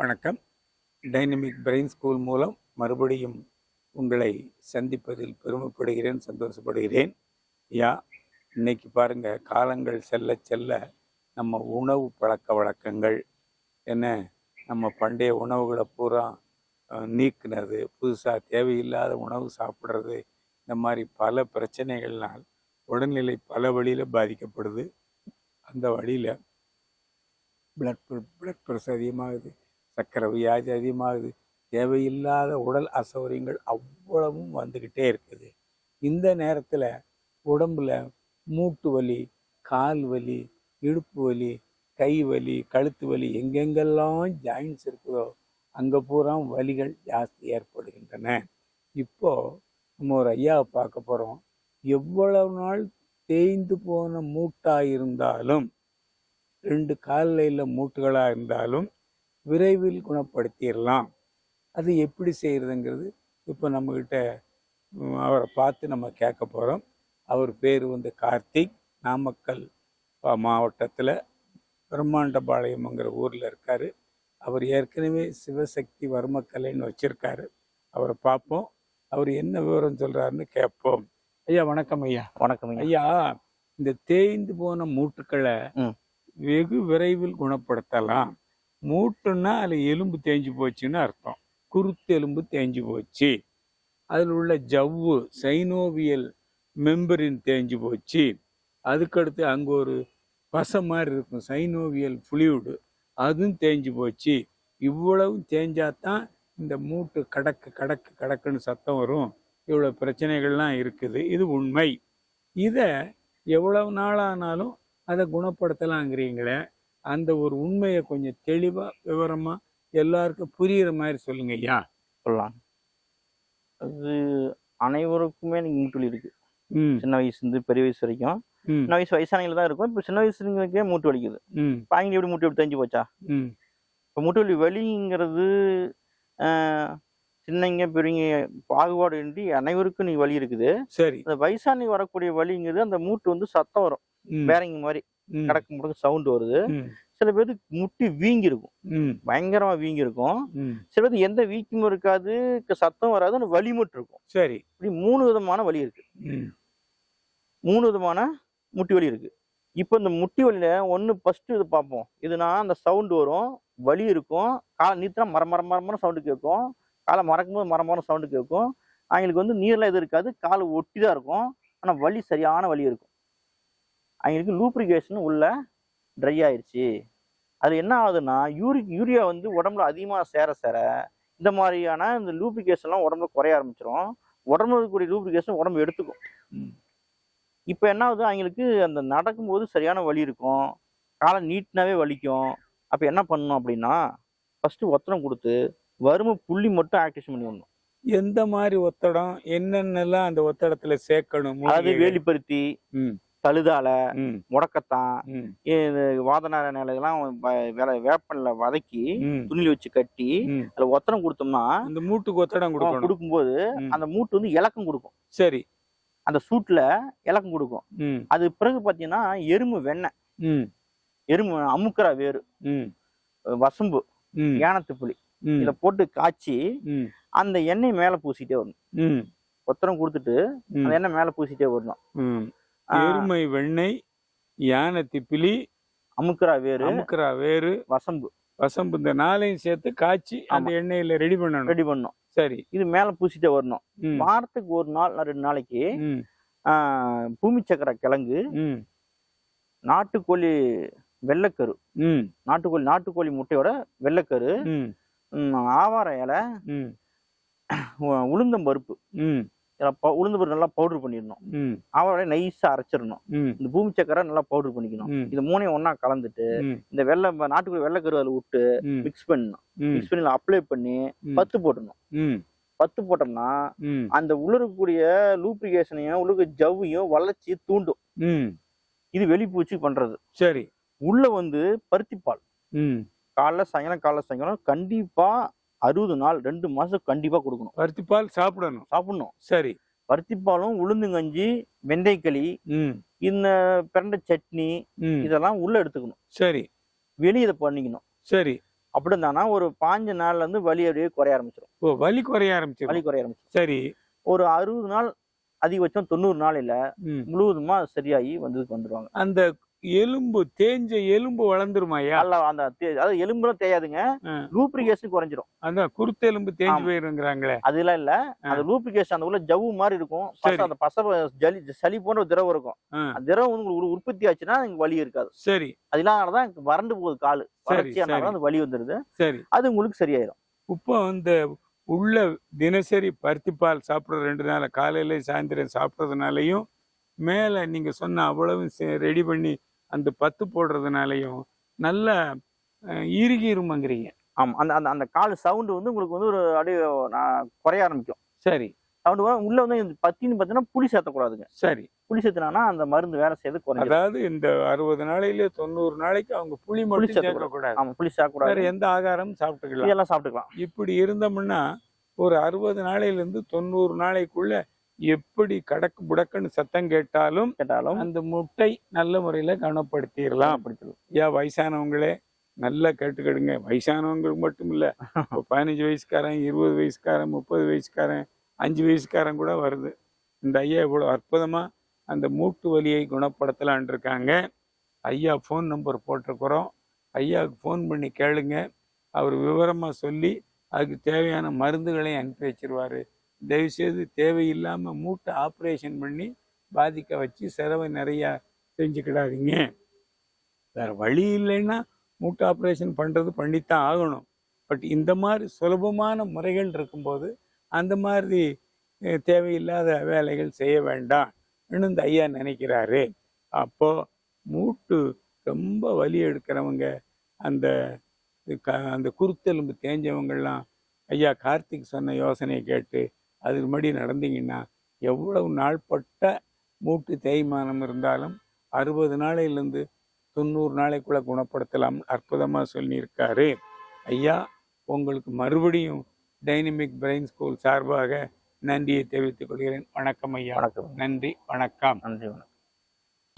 வணக்கம். Dynamic brain school மூலம் மறுபடியும் உங்களை சந்திப்பதில் பெருமைப்படுகிறேன் சந்தோஷப்படுகிறேன். யா இன்னைக்கு பாருங்க காலங்கள் செல்ல செல்ல நம்ம உணவு பழக்க வழக்கங்கள் என்ன நம்ம பண்டைய உணவுகளை பூரா நீக்கினது நீக்குனது புதுசாக தேவையில்லாத உணவு சாப்பிட்றது இந்த மாதிரி பல பிரச்சனைகள்னால் உடல்நிலை பல வழியில் பாதிக்கப்படுது. அந்த வழியில் பிளட் பிளட் ப்ரெஷர் அதிகமாகுது. சக்கரை வியாதி அதிகமாகுது. தேவையில்லாத உடல் அசௌகரியங்கள் அவ்வளவும் வந்துக்கிட்டே இருக்குது. இந்த நேரத்தில் உடம்புல மூட்டு வலி கால் வலி இடுப்பு வலி கை வலி கழுத்து வலி எங்கெங்கெல்லாம் ஜாயின்ஸ் இருக்குதோ அங்கே பூரா வலிகள் ஜாஸ்தி ஏற்படுகின்றன. இப்போது நம்ம ஒரு ஐயாவை பார்க்க போகிறோம் எவ்வளவு நாள் தேய்ந்து போன மூட்டாக இருந்தாலும் ரெண்டு காலையில் மூட்டுகளாக இருந்தாலும் விரைவில் குணப்படுத்திடலாம் அது எப்படி செய்கிறதுங்கிறது இப்போ நம்மக்கிட்ட அவரை பார்த்து நம்ம கேட்க போகிறோம் அவர் பேர் வந்து கார்த்திக். நாமக்கல் மாவட்டத்தில் பிரம்மாண்டபாளையம்ங்கிற ஊரில் இருக்கார். அவர் ஏற்கனவே சிவசக்தி வர்மக்கலைன்னு வச்சுருக்காரு. அவரை பார்ப்போம். அவர் என்ன விவரம் சொல்கிறாருன்னு கேட்போம். ஐயா வணக்கம் ஐயா. வணக்கம் ஐயா. இந்த தேய்ந்து போன மூட்டுக்களை. வெகு விரைவில் குணப்படுத்தலாம். மூட்டுன்னா அதில் எலும்பு தேஞ்சு போச்சுன்னு அர்த்தம். குருத்து எலும்பு தேஞ்சு போச்சு. அதில் உள்ள ஜவ்வு சைனோவியல் மெம்பரின் தேஞ்சு போச்சு. அதுக்கடுத்து அங்கே ஒரு பசை மாதிரி இருக்கும் சைனோவியல் புளியூடு அதுவும் தேஞ்சு போச்சு. இவ்வளவும் தேஞ்சாதான் இந்த மூட்டு கடக்கு கடக்கு கடக்குன்னு சத்தம் வரும். இவ்வளோ பிரச்சனைகள்லாம் இருக்குது. இது உண்மை. இதை எவ்வளவு நாளானாலும் அதை குணப்படுத்தலாங்கிறீங்களே அந்த ஒரு உண்மையை கொஞ்சம் தெளிவாக விவரமாக எல்லாருக்கும் புரியுற மாதிரி சொல்லுங்க ஐயா. சொல்லலாம். அது அனைவருக்குமே நீங்க மூட்டு இருக்கு சின்ன வயசுலேருந்து பெரிய வயசு வரைக்கும். சின்ன வயசு வயசானவங்க தான் இருக்கும். இப்போ சின்ன வயசுங்களுக்கே மூட்டு வலிக்குது. ம். பாங்க எப்படி மூட்டு எப்படி தெரிஞ்சு போச்சா? இப்போ மூட்டு வலி வலிங்கிறது சின்னங்க பெரியங்க பாகுபாடு இன்றி அனைவருக்கும் நீ வலி இருக்குது. சரி. அந்த வயசானி வரக்கூடிய வலிங்கிறது அந்த மூட்டு வந்து சத்தம் வரும். பேரங்க மாதிரி. கடக்கு முடக்கு சவுண்ட் வருது. சில பேருக்கு முட்டி வீங்கி இருக்கும் பயங்கரமா வீங்கி இருக்கும் சில பேருக்கு எந்த வீக்கமும் இருக்காது சத்தம் வராது ஆனா வலி மட்டும் இருக்கும் சரி. இப்படி மூணு விதமான வலி இருக்கு. மூணு விதமான முட்டி வலி இருக்கு. இப்போ இந்த முட்டி வலியில ஒன்று ஃபர்ஸ்ட் இது பார்ப்போம். இதுனா அந்த சவுண்ட் வரும் வலி இருக்கும். காலை நீத்தினா மர மர மரமான சவுண்டு கேட்கும். காலை மறக்கும்போது மரமான சவுண்டு கேட்கும். அவங்களுக்கு வந்து நீர்லாம் எதுவும் இருக்காது. கால் ஒட்டி தான் இருக்கும். ஆனால் வலி சரியான வலி இருக்கும். அவங்களுக்கு லூப்ரிகேஷன் உள்ள ட்ரை ஆயிடுச்சு அது என்ன ஆகுதுன்னா யூரிக் யூரியா வந்து உடம்புல அதிகமாக சேர சேர இந்த மாதிரியான இந்த லூப்ரிகேஷன்லாம் உடம்புல குறைய ஆரம்பிச்சிரும். உடம்புல இருக்கக்கூடிய லூப்ரிகேஷன் உடம்பு எடுத்துக்கும். இப்போ என்ன ஆகுது? அவங்களுக்கு அந்த நடக்கும்போது சரியான வலி இருக்கும். காலை நீட்டினாவே வலிக்கும். அப்போ என்ன பண்ணணும் அப்படின்னா ஃபர்ஸ்ட் ஒத்தனம் கொடுத்து வறுமை புள்ளி மட்டும் ஆக்டிவேஷன் பண்ணி விடணும். எந்த மாதிரி ஒத்தடம்? என்னென்னலாம் அந்த ஒத்தடத்துல சேர்க்கணும்? மூலிகைகள்? வேலிப்பருத்தி தழுதால முடக்கத்தான் வாதநார நிலையெல்லாம் வேப்பனில் வதக்கி துணியில் வச்சு கட்டி அதில் ஒத்தனம் கொடுத்தோம்னா அந்த மூட்டுக்கு ஒத்தடம் கொடுக்கணும். கொடுக்கும்போது. அந்த மூட்டு வந்து இலக்கம் கொடுக்கும். சரி. அந்த சூட்ல இலக்கம் கொடுக்கும். அது பிறகு பார்த்தீங்கன்னா எறும்பு வெண்ணெய். எறும்பு அமுக்கரா வேறு வசம்பு ஏனத்து புளி இதை போட்டு காய்ச்சி அந்த எண்ணெய் மேலே பூசிட்டே வரணும். ம். ஒத்தனம் கொடுத்துட்டு அந்த எண்ணெய் மேலே பூசிட்டே வரணும். எருமை வெண்ணெய் யானை திப்பிலி அமுக்கரா வேறு அமுக்குறா வேறு வசம்பு. வசம்பு இந்த நாளையும் சேர்த்து காய்ச்சி அந்த எண்ணெயில ரெடி பண்ணணும். ரெடி பண்ணணும். சரி. இது மேலே பூசிட்டே வரணும். வாரத்துக்கு ஒரு நாள் ரெண்டு நாளைக்கு பூமி சக்கரை கிழங்கு நாட்டுக்கோழி வெள்ளைக்கரு. நாட்டுக்கோழி நாட்டுக்கோழி முட்டையோட வெள்ளைக்கரு ஆவார இலை உளுந்தம் பருப்பு. உளுந்து பருப்பு நல்லா பவுடர் பண்ணிடணும். ஆவார நைஸாக அரைச்சிடணும். இந்த பூமி சக்கரை நல்லா பவுடர் பண்ணிக்கணும். இது மூணையும் ஒண்ணா கலந்துட்டு இந்த வெள்ளை நாட்டுக்கோழி வெள்ளைக்கரு அதில் விட்டு மிக்ஸ் பண்ணணும். மிக்ஸ் பண்ணி அப்ளை பண்ணி. பத்து போட்டணும் பத்து போட்டோம்னா அந்த உள்ள இருக்கக்கூடிய லூப்ரிகேஷனையும் இருக்க ஜவ்வையும் வளர்ச்சி தூண்டும். இது வெளிப்பூச்சி பண்றது. சரி. உள்ள வந்து பருத்திப்பால். காலைல சாயங்காலம் காலைல சாயங்காலம் கண்டிப்பா அறுபது நாள் ரெண்டு மாசம் கண்டிப்பா கொடுக்கணும். பருத்திப்பால் சாப்பிடணும். சாப்பிடணும். சரி. பருத்திப்பாலும் உளுந்துங்கஞ்சி வெந்தயக்களி இந்த பிரண்டை சட்னி இதெல்லாம் உள்ள எடுத்துக்கணும். சரி. வெளியே இதை பண்ணிக்கணும். சரி. அப்படி இருந்தானா ஒரு பாஞ்சு நாள்ல இருந்து வலி அப்படியே குறைய ஆரம்பிச்சிடும் ஓ வலி குறைய ஆரம்பிச்சிடும் வலி குறைய ஆரம்பிச்சிடும் சரி. ஒரு அறுபது நாள் அதிகபட்சம் தொண்ணூறு நாளையில ம். முழுவதுமா சரியாகி வந்து வந்துருவாங்க. அந்த எலும்பு தேஞ்ச எலும்பு வளர்ந்துருமாயா அந்த அதாவது எலும்புலாம் தேயாதுங்க. லூப்ரிகேஷன் குறைஞ்சிரும். அதான் குருத்தெலும்பு தேஞ்சு ஆமா. போயிருங்கிறாங்களே. அதெல்லாம் இல்ல. அந்த லூப்ரிகேஷன் அந்த உள்ள ஜவ்வு மாதிரி இருக்கும். அந்த பச ஜலி சளி போன்ற திரவம் இருக்கும். அந்த திரவம் வந்து உங்களுக்கு உற்பத்தி ஆச்சுன்னா வலி இருக்காது. சரி. அதனாலதான் வறண்டு போகுது காலு. சரி. அந்த வலி வந்துருது. சரி. அது உங்களுக்கு சரியாயிரும். இப்போ இந்த உள்ள தினசரி பருத்திப்பால் சாப்பிட்ற ரெண்டு நாள் காலையில சாயந்தரம் சாப்பிட்றதுனாலையும் மேலே நீங்கள் சொன்ன அவ்வளவு ரெடி பண்ணி அந்த பத்து போடுறதுனாலையும் நல்ல இறுகிருமங்கிறீங்க ஆமா அந்த அந்த அந்த கால் சவுண்ட் வந்து உங்களுக்கு வந்து ஒரு அப்படியே நான் குறைய ஆரம்பிக்கும். சரி. சவுண்ட் உள்ள வந்து இந்த பத்தின்னு பார்த்தீங்கன்னா புளி சேர்த்தக்கூடாதுங்க சரி. புளி சேர்த்துனா அந்த மருந்து வேலை செய்யறது குறைஞ்சிரும். அதாவது இந்த அறுபது நாளையில தொண்ணூறு நாளைக்கு அவங்க புளி மட்டும் சேர்க்கக்கூடாது. சேர்க்கக்கூடாது ஆமா புளி வேற சேர்க்கக்கூடாது எந்த ஆகாரமும் சாப்பிட்டுக்கலாம். இதெல்லாம் சாப்பிட்டுக்கலாம். இப்படி இருந்தோம்னா ஒரு அறுபது நாளையிலேருந்து தொண்ணூறு நாளைக்குள்ள எப்படி கடக்கு புடக்குன்னு சத்தம் கேட்டாலும் கேட்டாலும் அந்த முட்டை நல்ல முறையில கனப்படுத்திடலாம் பிடிச்சது ஏன் வயசானவங்களே நல்லா கேட்டுக்கிடுங்க. வயசானவங்களுக்கு மட்டும் இல்ல பதினஞ்சு வயசுக்காரன் இருபது வயசுக்காரன் முப்பது வயசுக்காரன் அஞ்சு வயசுக்காரன் கூட வருது. இந்த ஐயா இவ்வளோ அற்புதமா அந்த மூட்டு வலியை குணப்படுத்தலான் இருக்காங்க. ஐயா ஃபோன் நம்பர் போட்டிருக்கிறோம். ஐயாவுக்கு ஃபோன் பண்ணி கேளுங்க. அவர் விவரமாக சொல்லி அதுக்கு தேவையான மருந்துகளையும் அனுப்பி வச்சிருவாரு. தயவுசெய்து தேவையில்லாமல் மூட்டை ஆப்ரேஷன் பண்ணி பாதிக்க வச்சு செலவை நிறையா செஞ்சுக்கிடாதீங்க. வேற வழி இல்லைன்னா மூட்டை ஆப்ரேஷன் பண்ணுறது பண்ணித்தான் ஆகணும். பட் இந்த மாதிரி சுலபமான முறைகள் இருக்கும்போது அந்த மாதிரி தேவையில்லாத வேலைகள் செய்ய வேண்டாம் இந்த ஐயா நினைக்கிறாரு. அப்போ மூட்டு ரொம்ப வலி எடுக்கிறவங்க அந்த க- அந்த குருத்தெலும்பு தேஞ்சவங்கெல்லாம் ஐயா கார்த்திக் சொன்ன யோசனையை கேட்டு அதுக்கு முன்னாடி நடந்தீங்கன்னா எவ்வளவு நாள்பட்ட மூட்டு தேய்மானம் இருந்தாலும் அறுபது நாளையிலேருந்து தொண்ணூறு நாளைக்குள்ள குணப்படுத்தலாம் அற்புதமாக சொல்லியிருக்காரு. ஐயா உங்களுக்கு மறுபடியும் டைனமிக் பிரெயின் ஸ்கூல் சார்பாக நன்றியை தெரிவித்துக் கொள்கிறேன். வணக்கம் ஐயா. வணக்கம். நன்றி வணக்கம். நன்றி வணக்கம்.